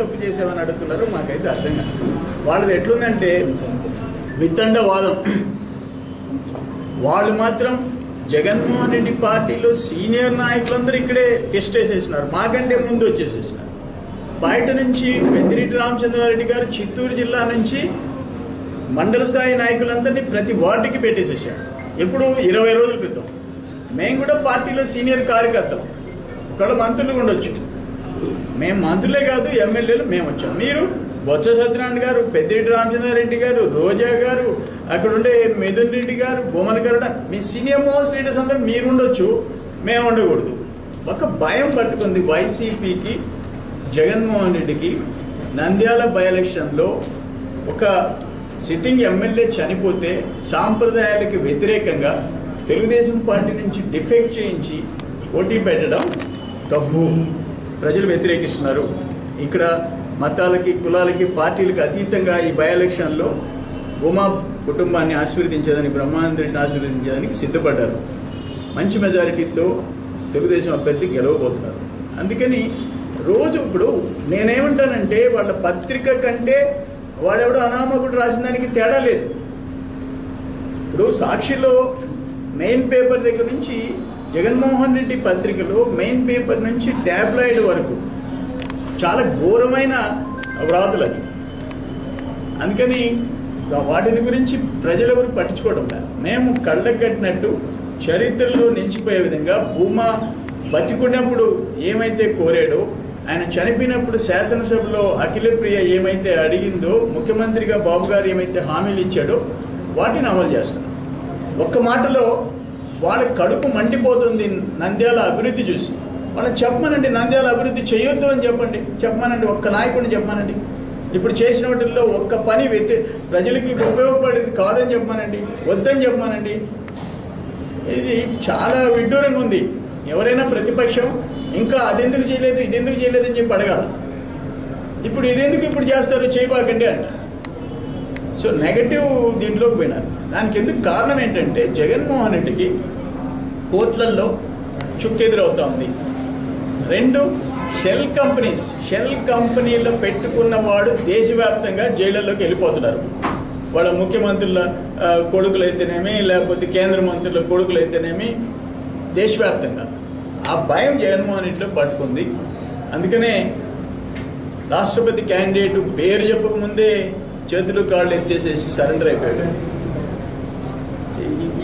తప్పు చేసామని అడుగుతున్నారు మాకైతే అర్థం కాదు. వాళ్ళది ఎట్లుందంటే వితండవాదం. వాళ్ళు మాత్రం జగన్మోహన్ రెడ్డి పార్టీలో సీనియర్ నాయకులందరూ ఇక్కడే టెస్టేసేసినారు మాకంటే ముందు వచ్చేసేసినారు. బయట నుంచి పెద్దిరెడ్డి రామచంద్రారెడ్డి గారు చిత్తూరు జిల్లా నుంచి మండల స్థాయి నాయకులందరినీ ప్రతి వార్డుకి పెట్టేసేసాడు ఎప్పుడు ఇరవై రోజుల క్రితం. మేము కూడా పార్టీలో సీనియర్ కార్యకర్తలు. ఇక్కడ మంత్రులు ఉండొచ్చు. మేము మంత్రులే కాదు ఎమ్మెల్యేలు మేము వచ్చాం. మీరు బొత్స సత్యనారాయణ గారు పెద్దిరెడ్డి రామచంద్రారెడ్డి గారు రోజా గారు అక్కడ ఉండే మిథున్ రెడ్డి గారు బొమ్మన గారు మీ సీనియర్ మోస్ట్ లీడర్స్ అందరూ మీరు ఉండొచ్చు మేము ఉండకూడదు. ఒక భయం పట్టుకుంది వైసీపీకి జగన్మోహన్ రెడ్డికి నంద్యాల బై ఎలక్షన్లో ఒక సిట్టింగ్ ఎమ్మెల్యే చనిపోతే సాంప్రదాయాలకి వ్యతిరేకంగా తెలుగుదేశం పార్టీ నుంచి డిఫెక్ట్ చేయించి పోటీ పెట్టడం తప్పు. ప్రజలు వ్యతిరేకిస్తున్నారు. ఇక్కడ మతాలకి కులాలకి పార్టీలకు అతీతంగా ఈ బై ఎలక్షన్లో ఉమా కుటుంబాన్ని ఆశీర్వదించేదానికి బ్రహ్మానందరెడ్డిని ఆశీర్వదించేదానికి సిద్ధపడ్డారు. మంచి మెజారిటీతో తెలుగుదేశం అభ్యర్థి గెలవబోతున్నారు. అందుకని రోజు ఇప్పుడు నేనేమంటానంటే వాళ్ళ పత్రిక కంటే వాడెవడో అనామకుడు రాసిన దానికి తేడా లేదు. ఇప్పుడు సాక్షిలో మెయిన్ పేపర్ దగ్గర నుంచి జగన్మోహన్ రెడ్డి పత్రికలో మెయిన్ పేపర్ నుంచి ట్యాబ్లాయిడ్ వరకు చాలా ఘోరమైన వ్రాతలు అది అందుకని వాటిని గురించి ప్రజలెవరు పట్టించుకోవడం లేదు. మేము కళ్ళకు కట్టినట్టు చరిత్రలో నిలిచిపోయే విధంగా భూమా బతికున్నప్పుడు ఏమైతే కోరాడో ఆయన చనిపోయినప్పుడు శాసనసభలో అఖిలప్రియ ఏమైతే అడిగిందో ముఖ్యమంత్రిగా బాబు గారు ఏమైతే హామీలు ఇచ్చాడో వాటిని అమలు చేస్తున్నాం ఒక్క మాటలో వాళ్ళ కడుపు మండిపోతుంది నంద్యాల అభివృద్ధి చూసి. వాళ్ళని చెప్పమనండి నంద్యాల అభివృద్ధి చేయొద్దు అని చెప్పండి. చెప్పమనండి ఒక్క నాయకుడిని చెప్పమనండి. ఇప్పుడు చేసిన వాటిల్లో ఒక్క పని వ్యతి ప్రజలకి ఉపయోగపడేది కాదని చెప్పమనండి వద్దని చెప్పమనండి. ఇది చాలా విడ్డూరంగా ఉంది. ఎవరైనా ప్రతిపక్షం ఇంకా అదెందుకు చేయలేదు ఇదెందుకు ఎందుకు చేయలేదని చెప్పి అడగాలి. ఇప్పుడు ఇదెందుకు ఇప్పుడు చేస్తారు? చేయబాకండి అంట. సో నెగటివ్ దీంట్లోకి పోయినారు. దానికి ఎందుకు కారణం ఏంటంటే జగన్మోహన్ రెడ్డికి కోట్లల్లో చుక్కెదురవుతా ఉంది రెండు షెల్ కంపెనీస్ షెల్ కంపెనీలో పెట్టుకున్నవాడు దేశవ్యాప్తంగా జైళ్ళలోకి వెళ్ళిపోతున్నారు. వాళ్ళ ముఖ్యమంత్రుల కొడుకులు కొడుకులైతేనేమి లేకపోతే కేంద్ర మంత్రుల కొడుకులు అయితేనేమి దేశవ్యాప్తంగా. ఆ భయం జగన్మోహన్ రెడ్డిలో పట్టుకుంది. అందుకనే రాష్ట్రపతి క్యాండిడేట్ పేరు చెప్పకముందే చేతులు కాళ్ళు ఎత్తేసేసి సరెండర్ అయిపోయాడు.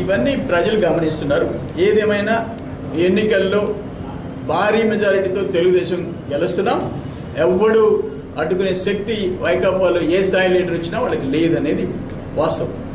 ఇవన్నీ ప్రజలు గమనిస్తున్నారు. ఏదేమైనా ఎన్నికల్లో భారీ మెజారిటీతో తెలుగుదేశం గెలుస్తున్నాం. ఎవ్వడు అడ్డుకునే శక్తి వైకాపాలో ఏ స్థాయి లీడర్ వచ్చినా వాళ్ళకి లేదనేది వాస్తవం.